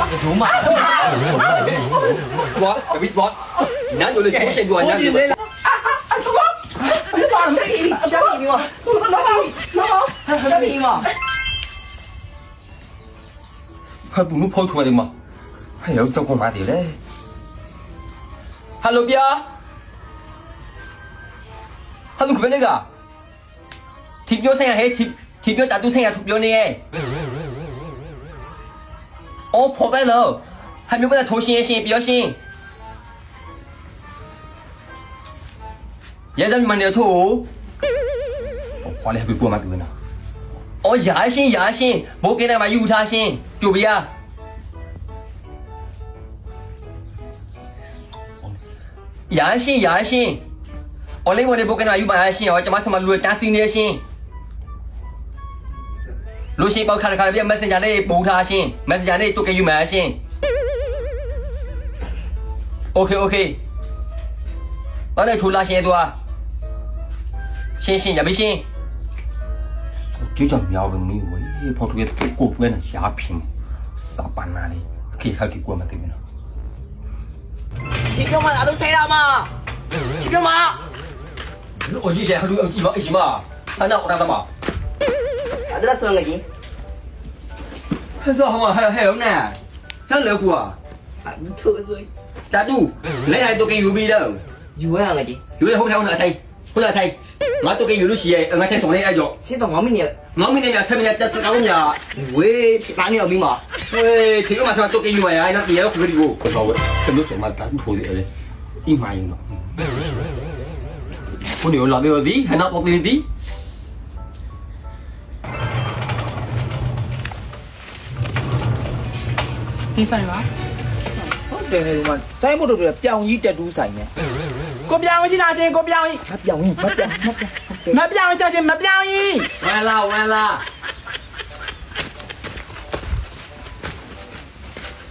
把个头嘛。我隔壁我，男有的出现过，男有的。小屁小屁嘛，老板老板小屁嘛，还不如跑出来的嘛，还要找干嘛的嘞？Hello 表，Hello 佢边呢个？贴咗声啊，系贴贴咗大都声啊，贴咗你诶。 我破败了，还没有把它头先先，不要先。也在你们的图。我花了还会过吗？对呢？哦，牙先牙先，冇给他买油茶先，对不呀？牙先牙先，我呢我哋冇给他买油买先，我怎么什么路打死你先？ 路先包看了看了，别没生下来补他先，没生下来多给油买先。OK OK，我哋出拉先多啊，先先也没先。就叫苗人没喂，跑出去过关了下平，啥办哪里？可以还给过嘛对面了。铁表嘛，都拆了嘛，铁表嘛，我以前还有几毛一起嘛，还那我那什么？啊，这算个几？还是好嘛，还有还有呢，还有股啊，啊，你 giờ mà hay hay nè? Rất lừa của. Anh thua rồi. Ta tu lấy hai tôi cái ruby đâu. Dù là gì? Dù là hôm nay ông nợ thầy hôm nợ thầy mà tôi cái ruby xì ở ngay thầy sòng này ai rồi xin bằng máu mình nhỉ. Máu mình nhỉ sao mình nhỉ ta à, tao cũng nhờ, ui bạn nhỉ mình mà ui thì mà sao tôi cái ruby ai nó gì đó cũng đi vô. Còn đâu trong lúc mà ta cũng thua rồi im hoài rồi có điều là điều gì hay nó có điều gì ဒီဆိုင်လားဟုတ်တယ်နေဒီမှာဆိုင်မို့တို့ကပြောင်ကြီးတက်တူးဆိုင်နဲ့ကိုပြောင်ကြီးလာချင်းကိုပြောင်ကြီးမပြောင်ကြီးမပြောင်မပြောင်မပြောင်ချင်းမပြောင်ကြီးဝဲလာဝဲလာ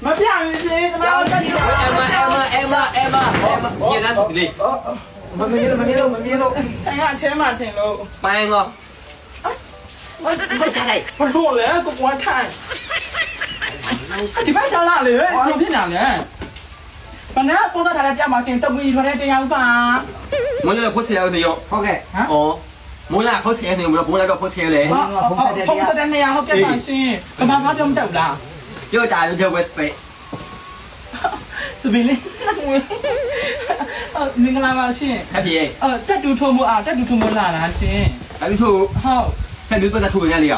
မပြောင်ချင်းတမတော်တက်ကြီးအမအမအမအမအမညနာတူလေးမမင်းမင်းလို့မမင်းလို့ဆိုင်ကအချင်းမှထင်လို့ပိုင်းကောမမဆိုင်ဘူးလို့လဲကိုပွားထိုင် ဒီဘက်ရှောင်းလာလေဘာလို့ဖြစ်နေလဲမနေ့ပိုးသားထားတဲ့တရားမှာရှင်တုတ်ကြီးထွက်တဲ့တရားဥပါမိုးရခွတ်ဆရာနေရောဟုတ်ကဲ့ဩမိုးရခွတ်ဆရာနေမလားမိုးရတော့ခွတ်ဆရာလေဟုတ်ကဲ့ဖုန်းတဲ့နေရာဟုတ်ကဲ့ပါရှင်ကမ္ဘာကပြောမတတ်လားပြောတာလို့ West Bay သူဘင်းလေးမင်္ဂလာပါရှင်ဟက်ပီအေးအဲတက်တူထုံမအားတက်တူထုံမလာလားရှင်တက်တူထုဟုတ်တက်တူပတ်ထုံရလေရ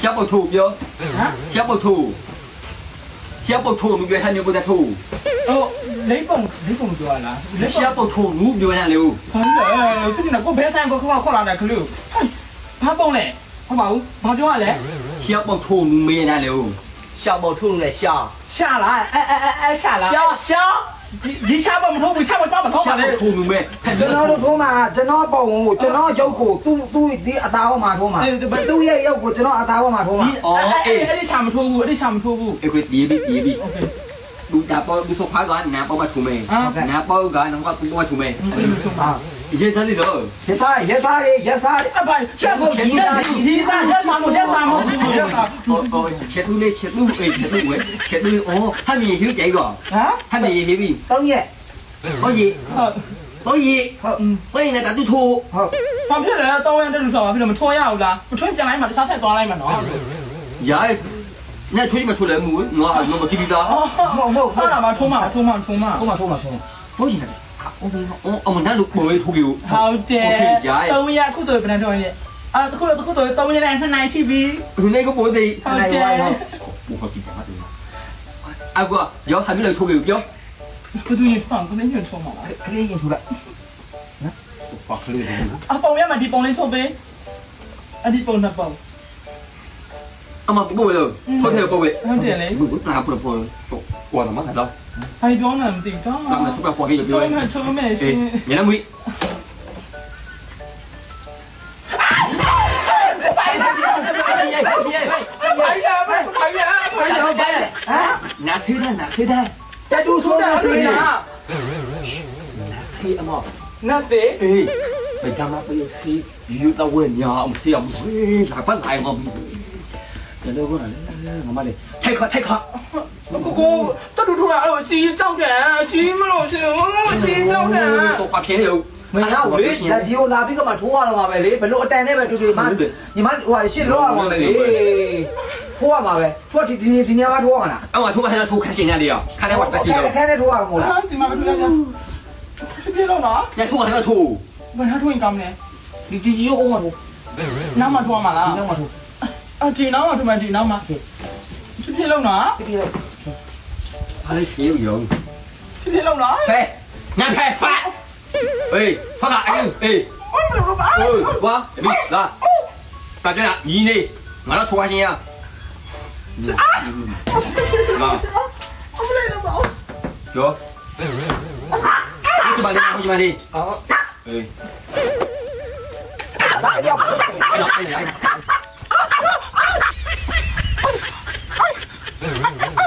ချက်ပုတ်ထုပြောဟမ်ချက်ပုတ်ထု ရှာပုတ်ထုံလူပြောထားမျိုးပုတ်ထုံဟိုလိပ်ပုံလိပ်ပုံဆိုတာလားလိပ်ပုံရှာပုတ်ထုံလူပြောထားလေဦးဘာလဲသူကကိုဘယ်ဆိုင်ကိုခေါ်ခေါ်လာတယ်ခလူဘာပုံလဲဟုတ်ပါဘူးဘာပြောရလဲရှာပုတ်ထုံလူမေးထားလေဦးရှာပုတ်ထုံလူလည်းရှာရှာလားအဲအဲအဲရှာလားရှာရှာ ဒီဒီရှာမမထိုးဘူးရှာမတော့မထိုး 小 ပါနဲ့ 包土路边，还 ကျွန်တော်တို့ထိုးမှာကျွန်တော်ပုံကိုကျွန်တော်ရုပ်ကိုသူ့သူ့ဒီအသားပေါ်မှာထိုးမှာသူ့ရဲ့ရုပ်ကိုကျွန်တော်အသားပေါ်မှာထိုးမှာ အဲ့အဲ့ဒီရှာမထိုးဘူးအဲ့ဒီရှာမထိုးဘူး 哎，会跌的跌的。 โอเค ดูดาปอดูสุภาพก่อนนาปอมาถูเมนาปอก่อนน้องก็กูมาถูเม ဟာ เย ရေစားနေတော့ရစားရစားရရစားရအဖိုင်ချက်ဖို့ဒီစားဒီစားရစားမရစားမရစားအော်ချက်သူလေးချက်သူအေးချက်သူဝဲချက်သူအော်ဟမ်ရေဟိုးကြိုက်တော့ဟာဟမ်ရေဟိပြီကောင်းရဲ့ဟုတ်ရေဟုတ်ရေဟုတ်ဝိုင်းနေတာသူထိုးဟုတ်ဘာဖြစ်လဲတော့ဝင်တဲ့လူဆောင်ဘာဖြစ်လဲမထွန်းရဘူးလားမထွန်းပြန်လိုက်မှတခြားဆက်သွားလိုက်မှနော်ရဲနဲ့ထွေးမထွေးလဲမူငါငါမကြည့်ပြီးသားဟုတ်ဟုတ်ဟုတ်ဆက်လာမှာထုံးမှာထုံးမှာထုံးမှာထုံးမှာထုံးမှာထုံးမှာဟုတ်ရေ โอ้ยโอ้เอามันน่าลูกบ่อยถูกอยู่ ဟုတ်တယ်တောင်းရအခုဆိုဘယ်နဲ့တော့လဲအာတခုတခုဆိုတောင်းရတဲ့နှစ်နိုင်ရှိပြီ อยู่ในก็บ่ดี ဟုတ်တယ် กูก็กินมาดูอ่ะกูเดี๋ยวให้มีเลยถูกอยู่เดี๋ยว ဘယ်သူညထုံးကိုလည်းညထုံးမှာလား ခလေးရင်ထိုးလိုက် ฝากเลยดู အပုံရမှာဒီပုံလေးထုတ်ပေးအဒီပုံနှစ်ပုံ เอามากูบ่เลยโทษเธอบ่เว้ย ဟုတ်တယ်လေ มึงปลาปลาปลาตัวน่ะมั้งเหรอ ဘာပြောနေမသိ 아니 면은 안 되니까. 나 초밥 구하기 좀 처음에 처음에 씨. 얘는 뭐? 나 세다 나 세다. 자 두소 나 세다. 나 세, 어머. 나 세. 에이, mày chăm lắm bây giờ xe dư tao quên nhờ ông xe ông là bắt lại ông. Trời ơi, con này, mà mà đi. Thay khỏi, thay khỏi. ကိုကိုတတူတူကအဲ့လိုအကြီးကြောက်တယ်အကြီးမလို့ရှင်အကြီးကြောက်တယ်တော့ဖခင်လေမင်းကလေဒါဒီကိုလာပြီးကမှထိုးရတော့မှာပဲလေဘလို့အတန်နဲ့ပဲတူတူမှညီမဟိုရှစ်လောက်ရမှာပဲလေထိုးရမှာပဲထိုးဒီဒီဒီနေရာမှာထိုးရမှာလားအော်ထိုးဟဲ့ထိုးခက်ရှင်ရတယ်ရောခါနဲ့ဝတ်တက်ရှိတယ်ခါနဲ့ထိုးရမှာမဟုတ်လားဒီမှာမထိုးရဘူးဖြစ်ပြတော့နော်ညထိုးဟဲ့ထိုးဘယ်နှထိုးရင်ကောင်းလဲဒီဒီကြီးရောအောင်မှာထိုးနောက်မှထိုးရမှာလားနောက်မှထိုးအဒီနောက်မှထိုးမှဒီနောက်မှဖြစ်ပြလို့နော်ဖြစ်ပြလို့ Ai chịu giường Cái gì lâu nói Thế Nhanh thế phá. Ê. Phát lại đi Ê Ôi mình không phải ừ, quá Đi ra. Ta chơi nào Nhìn đi Mà nó thua hay nha. À. Mà Không lên đâu bộ Chưa Không chịu bàn đi Không chịu bàn đi. Ờ. Ê. Anh đọc đây này anh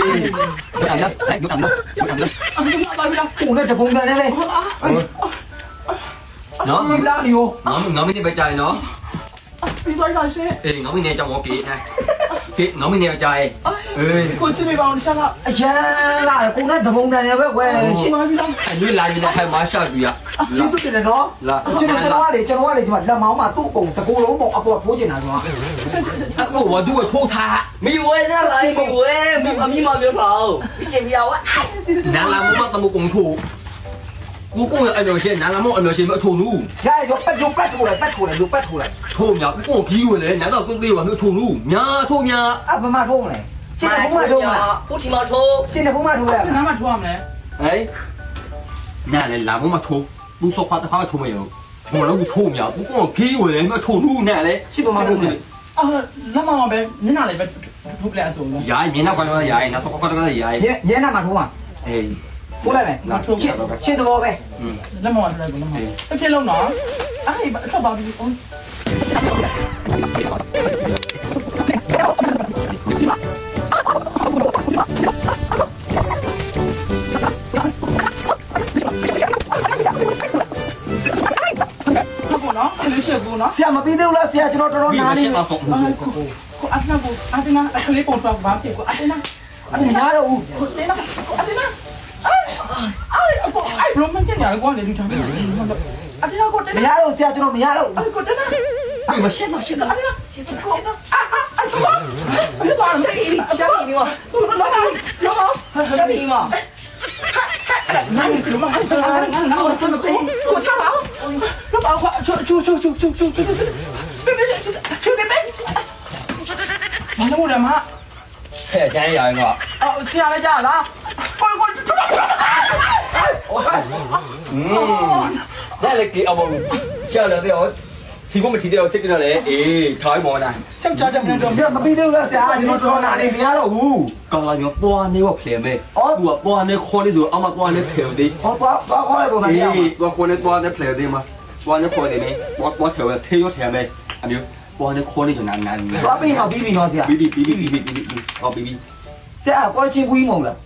Đừng nằm đó, đấy, đừng nằm đó, đừng nằm đó. အမေဘာလို့လဲဟိုနဲ့တပုံကန်နဲ့လေအ Nó, မေလာနေဟို nó, nó mới đi về trời nó. ပြီးသွားရရှင့် Ê, nó mới nghe trong một chị nè. ကဲငောင်းမနေရကြရဲ့အေးကိုကြည့်နေပါအောင်ဆက်လာအရန်လာကိုနဲ့တဘုံတန်နေပဲကွယ်ရှင်ပါပြီလားလွေလာနေတာဟဲ့မရှာပြရကျေးဇူးတင်တယ်နော်ကျွန်တော်ကျွန်တော်ကလေကျွန်တော်ကလေဒီမှာလက်မောင်းမှာသူ့ပုံတကူလုံးပုံအပေါ်ဖိုးကျင်တာဆိုတော့အခုဝဒူကထိုးထားမိဝဲရလိုက်မဝဲမိမမိမပြောတော့ရှင်ပြရဝနာလာမမတမကုံထိုး กูกูไอ้หนูเช่นนั้นละมั่วไอ้หนูเช่นมาถูนู่ใช่ยกปัดยกปัดถูเลยปัดถูเลยยกปัดถูเลยถูเนี่ยกูกูขี้เลยนั้นก็กูตีว่าหนูถูนู่เนี่ยถูเนี่ยอ่ะพม่าถูเลยရှင်းတဲ့ဘုမထိုးမှာဘူးချီမထိုးရှင်းတဲ့ဘုမထိုးရနားမထိုးရမလဲဟဲ့နားလေလာဘုမထိုးဘူးစောခွာတစ်ခါထိုးမရဘူးဘုမလုံးထိုးမြောက်ဘူးကောခေးဝင်လေမထိုးဘူးနဲ့လေရှင်းဘုမထိုးမယ်အာလက်မမပဲမျက်နှာလေးပဲထိုးပလဲအဆုံးလားယားမျက်နှာကတော့ယားနောက်စောခွာကတော့ယားမျက်နှာမှာထိုးမှာအေး ပို့လိုက်မယ်နောက်ထုတ်ချင်ချင်တော့ပဲလက်မောင်းထွက်လိုက်ကောလက်မောင်းတစ်ဖြစ်လုံးတော့အဲ့အထွက်သွားပြီဟုတ်ကောနော်ခလေးချက်ကောနော်ဆရာမပြီးသေးဘူးလားဆရာကျွန်တော်တော်တော်နားနေပါဆုံးကိုအထနာကိုအထနာအခလေးပုံသွားပါဖြစ်ကိုအထနာအထနာတော့ဦးကိုတင်နာ ဘလိုမန်တင်ရတယ်ကွာလေလူထားတယ်အတနာကိုတေမနာရတော့ဆရာကျွန်တော်မရတော့ကိုတေနာဒီမရှင်းတော့ရှင်းတော့အတနာရှင်းတော့ရှင်းတော့အာအာအကွာအဲ့တော့ရှင်းပြီရှင်းပြီမသူလာလာလာရှင်းပြီမနိုင်ကမဟာနာနာဝစမတေကိုချပါလောပါခွာချူချူချူချူချူချူချူချူဘေဘေချူချူဘေဘေမနမိုးရမဆဲကျန်းရရင်ကအော်ဆရာလည်းကြားလား อืมได้เลยกี่เอาบอลเชื่อเลยเดี๋ยวทีมก็มาทีเดียวเช็คกันเลยเอ้ถอยหมอนะရှောက်ကြတဲ့မင်းတို့ပြမပြီးသေးဘူးလားဆရာကျွန်တော်တော်နာနေမရတော့ဘူးကောင်းလာညောပွားနေကဖလေမဲအော်သူကပွားနေခေါ်နေဆိုအမပွားနေဖလေသေးဟောပွားပွားခေါ်ရတော့နာရအေးပွားခေါ်နေပွားနေဖလေသေးမှာပွားနေခေါ်နေနေပွားပွားထဲဝဲဆေးရထဲမဲအမျိုးပွားနေခေါ်နေဆိုနာနာနေပွားပြီးတော့ပြီးပြီနော်ဆရာပြီးပြီပြီးပြီပြီးပြီပြီးပြီဟောပြီးပြီဆရာကော်ချီဘူးမဟုတ်လား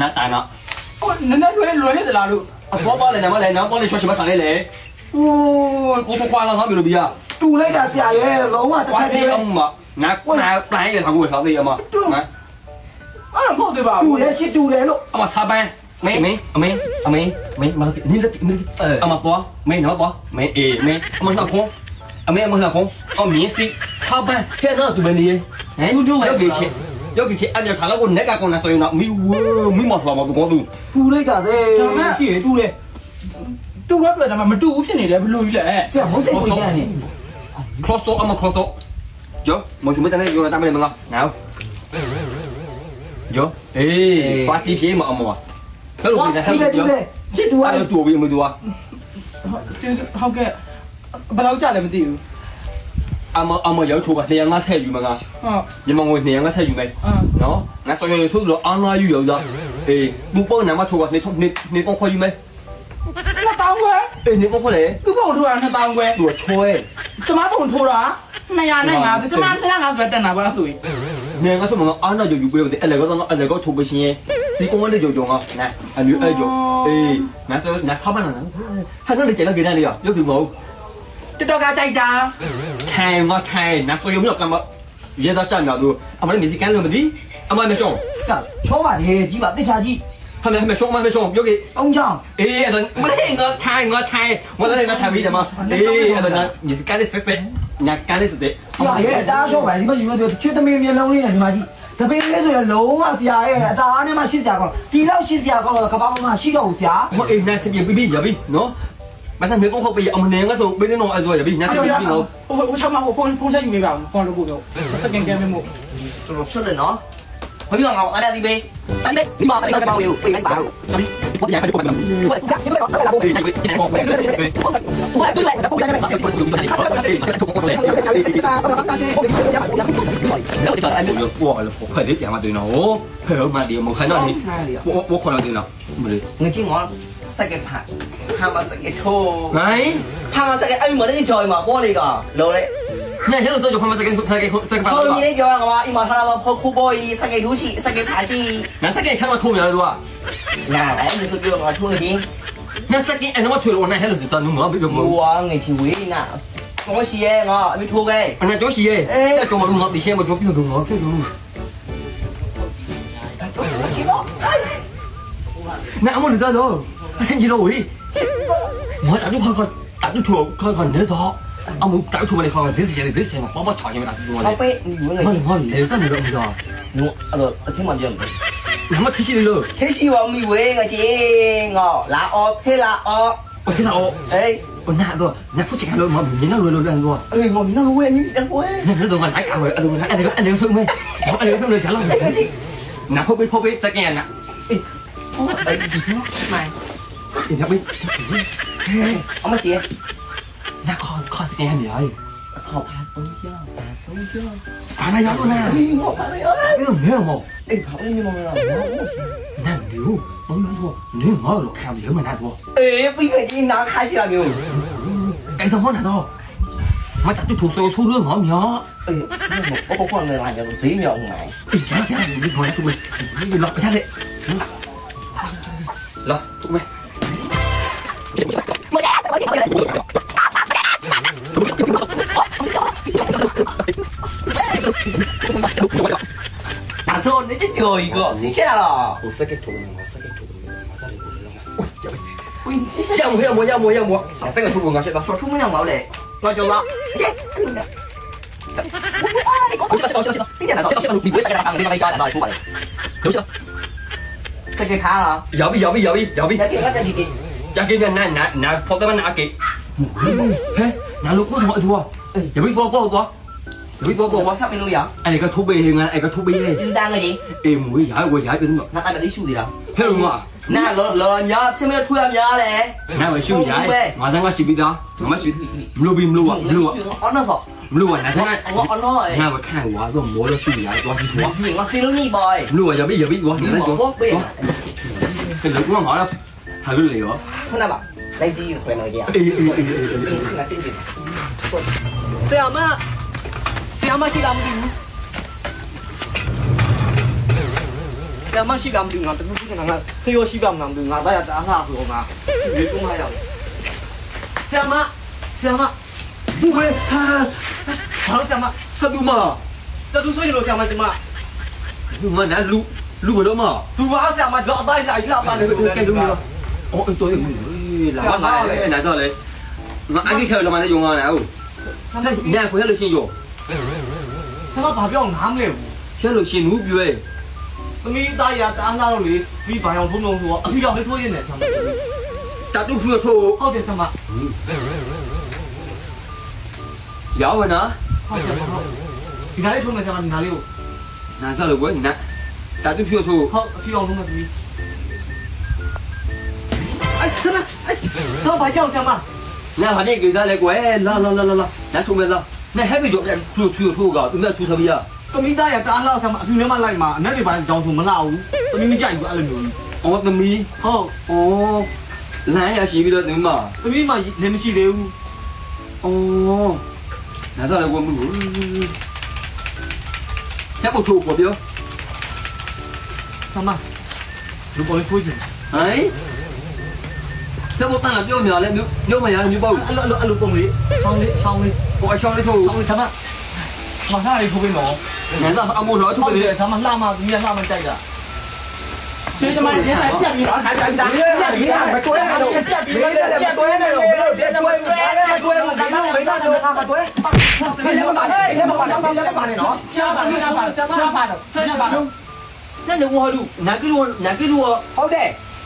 နာတာနော်ဟောနည်းနည်းလွယ်လွယ်နေသလားလို့ 啊，包包来，咱们来，咱们帮你学什么行业嘞？哦，我不花了，俺没有必要。တူလိုက်တာဆရာရဲ့လုံးဝတစ်ခါ花တည်း了嘛，拿拿拿一个糖果糖的呀嘛，来，အဲ့မဟုတ်သေးပါတူဘူးတယ်ရှစ်တူတယ်လို့阿妈擦班，没没阿没阿没没，妈给你这你这，阿妈包没那么包没哎没，阿妈上空，阿没阿妈上空，哦免费擦班，现在都没你，哎，我给钱。 သူမနေဟမ်တူတူရောက်ကြီးချေရောက်ကြီးချေအမြခါလောက်ကိုနက်ကကောနာဆိုရင်တော့မီဝမီမထွားမဘူးကောသူတူလိုက်တာပဲရှိရတူတယ်တူတော့တွေ့တယ်မတူဘူးဖြစ်နေတယ်ဘလို့ကြီးလဲဆရာမဟုတ်စိတ်ကိုရနေ cross တော့အမ cross တော့ယောမသူမတန်းရောတာမဲမလားနော်ယောအေးပါတီပြေမအမဘယ်လိုလဲဟဲ့တူတယ်တူယောတယ်ချစ်တူရအဲ့တော့တူပြီးမတူอ่ะဟုတ်ကဲ့ဘယ်လောက်ကြာလဲမသိဘူး အမအမရောက်ထိုးကနေငါဆက်ယူမငါဟုတ်ညီမငွေနေငါဆက်ယူမယ်အာနော်ငါဆော်ရရထိုးလို့အာနာယူရောက်သားအေးဘူပေါ်နာမထိုးကနေနေနေတော့ခေါ်ယူမယ်နှစ်တောင်းခွဲအေးနေတော့ခေါ်လေသူ့ဘုံထိုးတာနှစ်တောင်းခွဲသူချွဲကျမဘုံထိုးတာ250ကျမ250ပဲတက်တာပါလားဆိုရင်နေငါဆိုမငါအာနာယူယူပေးတယ်အဲ့လေကတော့အဲ့လေကတော့ထိုးပရှင်ဒီကောင်လေးကြောကြောငါနာအမျိုးအဲ့ကြောအေးငါဆိုငါဆောက်မနာဟာတော့လေကျလာကြတယ်လေရောက်ပြီမဟုတ် တက်တော့ကတိုက်တာထိုင်မထိုင်ငါဆိုရုံတော့ကမရေသားချမြောက်သူအမလေးမြစီကန်လို့မသိအမမရှောင်းစချောပါလေကြီးပါတိချာကြီးဟာမမရှောင်းမမရှောင်းပြောကေအောင်ချောင်းအေးအဲ့ဒါမလေးငါထိုင်ငါထိုင်မလေးငါထိုင်ပြီးတယ်မအေးအဲ့ဒါငါမြစီကန်လေးဖက်ဖက်ငါကန်လေးစတဲ့ဆရာရဲ့တားချောပါဒီမှာယူနေတယ်ချွေသမီးမျိုးလုံးလေးနဲ့ဒီမှာကြီးသပင်းလေးဆိုရင်လုံးဝဆရာရဲ့အတားနဲ့မှရှိစရာကောင်းဒီလောက်ရှိစရာကောင်းတော့ကဘာမှမရှိတော့ဘူးဆရာဟိုအေးနတ်စပြပြီးပြီးရပြီနော်မဆန်နေတော့ဟုတ်ပြီအမနေငါဆိုပေးနေတော့အဲ့ဆိုရပြီနတ်စပြပြီးတော့ဟိုဟိုချမဟိုဖုန်းဖုန်းချက်ယူနေပါဖုန်းလို့ကိုတော့စကင်ကဲမေမို့ကျွန်တော်ဆွတ်တယ်နော်ဘာပြောငါအားရသည်ပဲတိုင်ပဲဒီမှာတိုင်ပဲပေါ့ပေးလိုက်ပါဦးဘာပြန် 마산 đi 빼 đi 내가 đi 빼는 đi 아주 đi 나 đi 이거 đi 잠깐만 đi 폰사님 đi 봐? đi 보고. đi 게임에 đi 좀 đi 넣어. Hãy subscribe cho kênh Ghiền Mì Gõ Để không bỏ lỡ những video hấp dẫn Hãy subscribe cho ဟာမစက်ကထိုး 哎， ဟာမစက်ကအဲ့မလေးကြော်မှာပေါ်လေကလောလေ 那现在就他妈这个这个这个 ခေါ် 吧 ရ，င်းပြောရမှာအီမာထားတော့ဖို့ခုပေါ်ကြီးစက်ကထိုးရှိစက်ကဖာရှိ 那这个抢了透明了是吧？ နာအဲ့ဒီဆိုပြောငါထိုးနေပြီ 那这个哎，那我退了，我那还能是真的吗？别别 ဘူ 别， ဝါငေချီဝေးနာကောရှိရဲ့ငါအမေထိုးခဲ့ 那就是耶，哎，跟我弄好底线，我就别动了，别动了。 ရှိတော့ 那我你知道，那先记了喂， 我打住看看，打住图看看你咋？俺们打住嘛，你看看这些这些嘛，包包查你们打住我。宝贝，你问我。我来真的了，我我我听完就。làm mất cái gì nữa thế gì mà mi quê ngà chị? Ngò lá o thế là o. O thế là o. Ấy còn nạ rồi nạ cũng chạy rồi mà mình nó lùi lùi lần rồi. Ừ ngồi nó lùi anh đang quê nè nó rồi mà anh cảm rồi anh anh anh anh thương mày anh anh thương được trả lời. Nạ không biết không biết sao nghe nạ ấy gì thế? Mày. 이놈이 어머씨 나 건, 건게 아니야 거 봤어요 봤어요 봐라 연우나 이거 봐라 연우나 이거 뭐야 뭐 에이 바보님 뭐야 난 리우 너는 뭐 너는 뭐로 가도 여면 나도 에이 이거 이나 가시라며 에서 혼나서 mà chắc tôi thuộc sâu thu lương không nhớ ừ, một có con người làm cho tôi xí nhờ ông mày ừ, dạ dạ đi ngồi tụi mình đi lọt cái đấy lọt tụi mình 안 서운해 이거 이거 진짜로 못살게 도는 거 살게 도는 거 살이 몰라 진짜 뭐야 뭐야 뭐야 뭐야 아 생각 두고 가시 나 소문 양 마을에 맞아 나 세계 가라. 야비 야비 야비 야비. 야 じゃけんนゃないななポケモンาあけへなるこそあとはอย่าไปกลัวกลัวกลัวอย่าไปกลัวกลัวว่าสักเมนูอย่างไอ้ก็ทุบไปเองนะไอ้ก็ทุบไปเลยยืนดังไลยดิเอ็มวิ่งย้ายวิ่ย้ายเป็นแบบน่าจะได้ชูดีแล้วเฮ้ยมึงอะน่าร้อนร้อนเยอะใช่ไหมทุยเยอะเลยน่าไปชูย้ายมาทั้งว่าชีวิตอะมาชีวิตรู้บิมรู้อะรู้อะอ๋อน่าสอบรู้อะนะทั้งนั้นอ๋อน้อยน่าไปแข่งหัวตัวโม้แล้วชูย้ายตัวที่หัวยหิงว่าคือรู้นี่บอยรู้อ่อย่าไปอย่าไปกลัวนี่นะตัวเป็นหลุดง่วงหรอ ဘာလို့လဲရောခုနကလိုက်ကြည့်ခွဲမလို့ကြရအေးအေးအေးအေးငါသိပြီဆရာမဆရာမရှိတာမသိဘူးဆရာမရှိတာမသိဘူးငါတခုခုကငါဆေးရောရှိပါမလားမသိဘူးငါသားရတအားငါဆိုတော့ငါဒီလိုမှရောက်ဆရာမဆရာမဘူးဝဲဟာဘာလို့ဆရာမဆတူမတတူဆိုရင်လို့ဆရာမဒီမှာဒီမှာနာလူလူဘယ်တော့မှသူပါဆရာမတော့အတိုင်းလိုက်လာပါတယ်လို့ကဲလို့ 哦，对，来嘛来，来着嘞。我俺给车了嘛，在用啊，然后，那你还回来了先用， ဆရာမဘာပြောအောင်နားမလဲဘူး 现在先努比哎， သမီးသားရတာအားနာတော့လေပြီးဘာအောင်ထုံးထုံးဆိုတော့အဖေကြောင့်လေးထိုးရင်တယ်ဆရာမ 打都出了头， ဟုတ်တယ်ဆရာမ 要完呢， ဟုတ်တယ်ဟုတ်ဒီနားလေးထုံးမယ်ဆရာမဒီနားလေးကို 哪着了我那，打都出了头， ဟုတ်အဖေအောင်ထုံးမယ်သမီး 什么？哎，老板叫我什么？那他那给咱来乖，啦啦啦啦啦，咱出门了。那还没叫咱出出出个，准备出什么呀？သမီးသားရတအားလောက်ဆမ်းမအဖြူထဲမှာလိုက်မှာအနက်တွေပါကြောင်ဆိုမလာဘူးသမီးမကြိုက်ဘူးအဲ့လိုမျိုးအော်သမီးဟုတ်အော်လမ်းရရှိပြီးတော့သမီးမသမီးမလည်းမရှိသေးဘူးအော်နားစားလည်းဝမှုဘူးဟဲ့ကိုထိုးပေါ်ပြောသမမလူပေါ်လေးထိုးချင်ဟိုင်း nó một làm vô nhỏ lên vô mày là như bầu ăn lụa ăn lụa cùng đi xong đi xong đi gọi cho đi thù xong đi thắm ạ mà ra thì không biết nó nhảy ra ông muốn nói thù thì thắm mà lao mà miền lao mà chạy cả Hãy subscribe cho kênh Ghiền Mì Gõ Để không bỏ lỡ những video hấp dẫn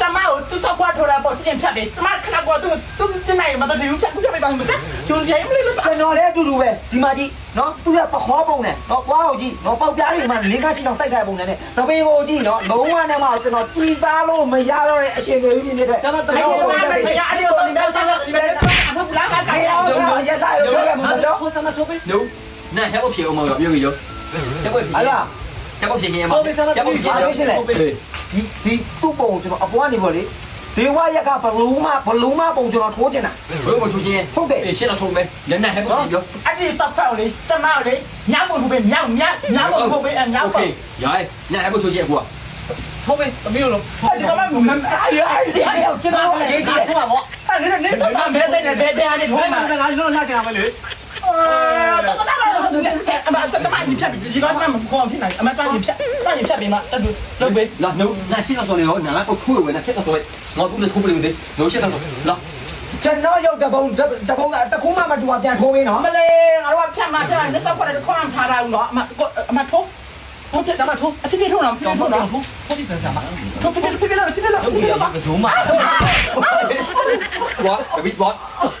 ကျမကိုသူစောက်ကွာထိုးတာပေါ့ချင်းဖြတ်ပေးကျမခဏကွာသူသူတင်နိုင်မတော်ဒီဖြတ်ခုဖြတ်ပေးပါမလားဂျွန်စီမလေးလို့ကျွန်တော်လည်းအတူတူပဲဒီမှာကြည့်နော်သူကသခေါပုံနဲ့နော်ကွာကိုကြည့်နော်ပေါက်ပြားလေးမှာ၄ခါရှိအောင်စိုက်ထားပုံနဲ့သပင်ကိုကြည့်နော်လုံးဝနဲ့မှကျွန်တော်ကြီးစားလို့မရတော့တဲ့အရှင်တွေကြီးနေတဲ့ကျွန်တော်တကယ်ကိုမရအဲ့ဒီတော့ဒီတော့ဆက်ဆက်ဒီပဲအဖေကလာခိုင်းရအောင်ရတာရောရမှာတော့ဟိုသမချိုးပေးနော်နာဟဲ့ကိုဖြေအောင်မလို့ပြောကြည့်ရောဟဲ့ကိုဖြေအလားဟဲ့ကိုဖြေရင်မှာဟဲ့ကိုဖြေရင်မှာ ဒီဒီသူ့ပုံကိုကျွန်တော်အပေါ်ကနေပေါ့လေဒီဝါရက်ကဘလုံးမဘလုံးမပုံကျွန်တော်ထိုးချင်တာဘယ်လိုမှထူချင်းဟုတ်တယ်အေးရှင်းတော့ထုံးမယ်ညနေဟဲ့ပေါ့စီပြောအဲ့ဒီတပ်ဖောက်လေကျမလေညောင်ဖို့ပဲညောင်ညညောင်ဖို့ပဲညောင်ပေါ့ရိုင်းညဟဲ့ပေါ့ထူချင်းအကူကထုံးမယ်အမေတို့ထုံးဒီကမှမမအားရအားရအားရကျွန်တော်ကလေးကြီးကထုံးမှာပေါ့အဲ့ဒါနဲ့နေတော့မဲတဲ့နဲ့ဘယ်တရားနဲ့ထုံးမှာငါကျွန်တော်လှချင်တာပဲလေ အမတမန်ကြီးဖြတ်ပြီးဒီကောင်ကမကောင်းဖြစ်နိုင်အမတမန်ကြီးဖြတ်တမန်ကြီးဖြတ်ပြီးမှတက်တူလုပ်ပေးလာနိုးနာရှိတော့တော်နေရောနာကိုခွေဝင်နာရှိတော့တော်ငါကူလည်းခုပလင်းတယ်နိုးရှိတော့လာကျွန်တော်ရုပ်တပုံတပုံကတကူမှမတူအောင်ပြန်ထိုးပေးနော်မလဲငါတို့ကဖြတ်မှဖြတ်နေတော့ခွက်တော့ခွက်မှထားတာဦးနော်အမအမထိုးထုတ်ပြစမထုတ်အဖေဖေထုတ်တော့ပြောတော့ထုတ်ထုတ်ပြစမ်းစမ်းမထုတ်ပြပြပြပြလာပြပြလာဘယ်လိုမှမဟုတ်ဘူးဘာဘာဘာ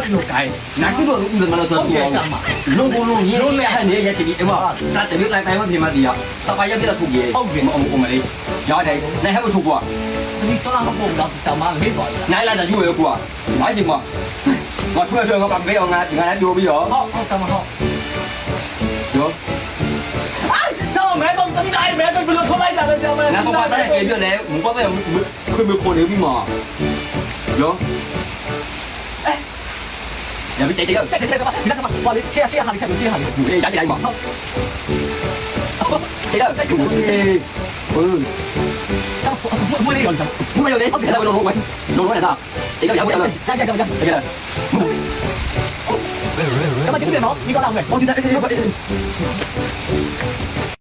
kai na ki do u ngala to tu long ko long ye ya ne ya ki e ba ta te lu lai tai ma phi ma ti ya sa pa ya ki la ku ye au ge ma au ko ma le ya dai na ha bu tu kwa ni sa la ma ko da ta ma le ba na la da ju ye kwa ma ji ma ma tu ya tu ga pa be au nga ti ga na du bi yo ho ho ta ma ho yo ai sao mà mẹ con tính đây mẹ con vừa không lấy là được rồi mẹ nó không phải tới em nữa nè cũng có cái mình khôi nếu bị mò đúng ရပြီတိတ်တိတ်တက်တက်တက်တက်တက်တက်ပါလေရှေ့ရှေ့ဟာလေးခက်လို့ရှေ့ဟာလေးဒီရိုက်ကြလိုက်ပါဟုတ်တိတ်တက်တက်ဟုတ်မွေးလေးရောမွေးရောလေးဟုတ်တယ်လည်းလုံးဝလုံးဝလည်းသာတိတ်တော့ရောက်ရောက်တက်တက်တက်တက်တက်ကမ္ဘာကြီးပြန်တော့ဒီကောင်အောင်မယ်ဘောဒီတက်